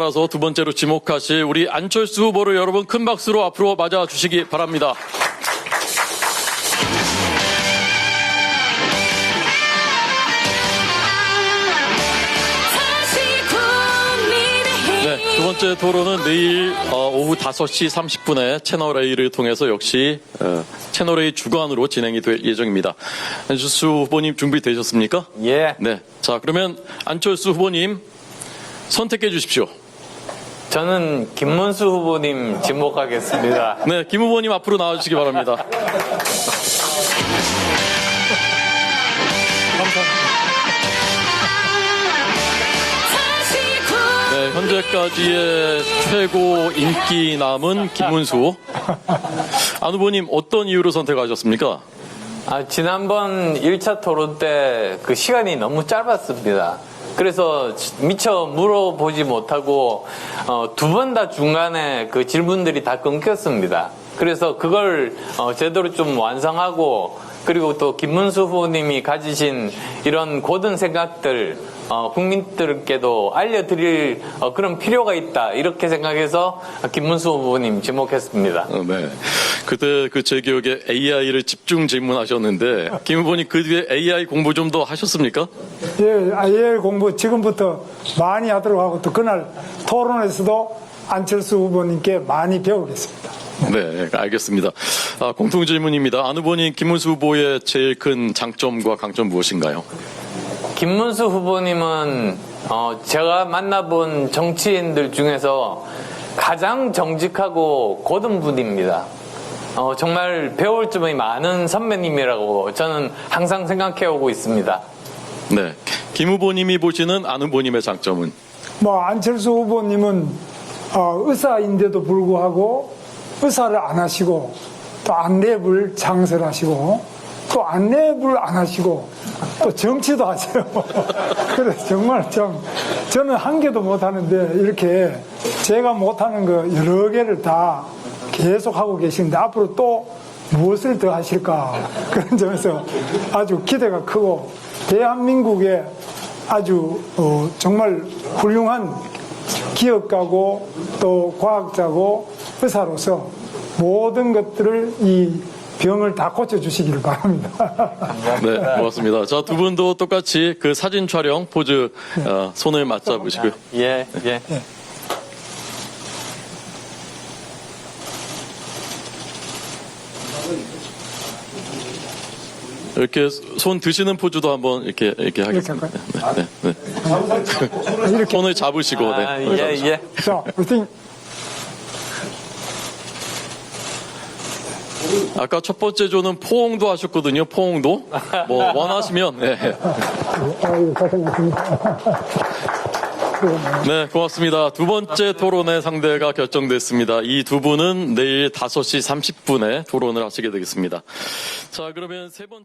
따라서 두 번째로 지목하실 우리 안철수 후보를 여러분 큰 박수로 앞으로 맞아 주시기 바랍니다. 네, 두 번째 토론은 내일 어, 오후 5시 30분에 채널 A를 통해서 역시 어, 채널 A 주관으로 진행이 될 예정입니다. 안철수 후보님 준비되셨습니까? 예. 네. 자, 그러면 안철수 후보님 선택해 주십시오. 저는 김문수 후보님 지목하겠습니다. 네, 김 후보님 앞으로 나와주시기 바랍니다. 네, 현재까지의 최고 인기 남은 김문수. 안 후보님 어떤 이유로 선택하셨습니까? 아, 지난번 1차 토론 때 그 시간이 너무 짧았습니다. 그래서 미처 물어보지 못하고 어, 두 번 다 중간에 그 질문들이 다 끊겼습니다. 그래서 그걸 어, 제대로 좀 완성하고 그리고 또 김문수 후보님이 가지신 이런 고든 생각들 어, 국민들께도 알려드릴 어, 그런 필요가 있다 이렇게 생각해서 김문수 후보님 지목했습니다. 어, 네. 그때 그 제 기억에 AI를 집중 질문하셨는데 김 후보님 그 뒤에 AI 공부 좀 더 하셨습니까? 예, IL 공부 지금부터 많이 하도록 하고 또 그날 토론에서도 안철수 후보님께 많이 배우겠습니다. 네, 알겠습니다. 아, 공통 질문입니다. 안 후보님 김문수 후보의 제일 큰 장점과 강점 무엇인가요? 김문수 후보님은 어, 제가 만나본 정치인들 중에서 가장 정직하고 고든 분입니다. 어, 정말 배울 점이 많은 선배님이라고 저는 항상 생각해 오고 있습니다. 네. 김 후보님이 보시는 안 후보님의 장점은? 뭐 안철수 후보님은 어, 의사인데도 불구하고 의사를 안 하시고 또 안랩을 장설하시고 또 안랩을 안 하시고 또 정치도 하세요. 그래서 정말 참 저는 한 개도 못 하는데 이렇게 제가 못하는 거 여러 개를 다 계속 하고 계시는데 앞으로 또 무엇을 더 하실까 그런 점에서 아주 기대가 크고 대한민국의 아주 어, 정말 훌륭한 기업가고 또 과학자고 의사로서 모든 것들을 이 병을 다 고쳐주시기를 바랍니다. 네, 고맙습니다. 자, 두 분도 똑같이 그 사진 촬영 포즈 어, 손을 맞잡으시고요. 예, 예. 이렇게 손 드시는 포즈도 한번 이렇게 이렇게 하겠습니다. 네, 네, 네. 이렇게 손을 잡으시고 네. 아, 예, 예. 자, 화이 아까 첫 번째 조는 포옹도 하셨거든요. 포옹도. 뭐 원하시면 네. 네, 고맙습니다. 두 번째 토론의 상대가 결정됐습니다. 이 두 분은 내일 5시 30분에 토론을 하시게 되겠습니다. 자, 그러면 세 번째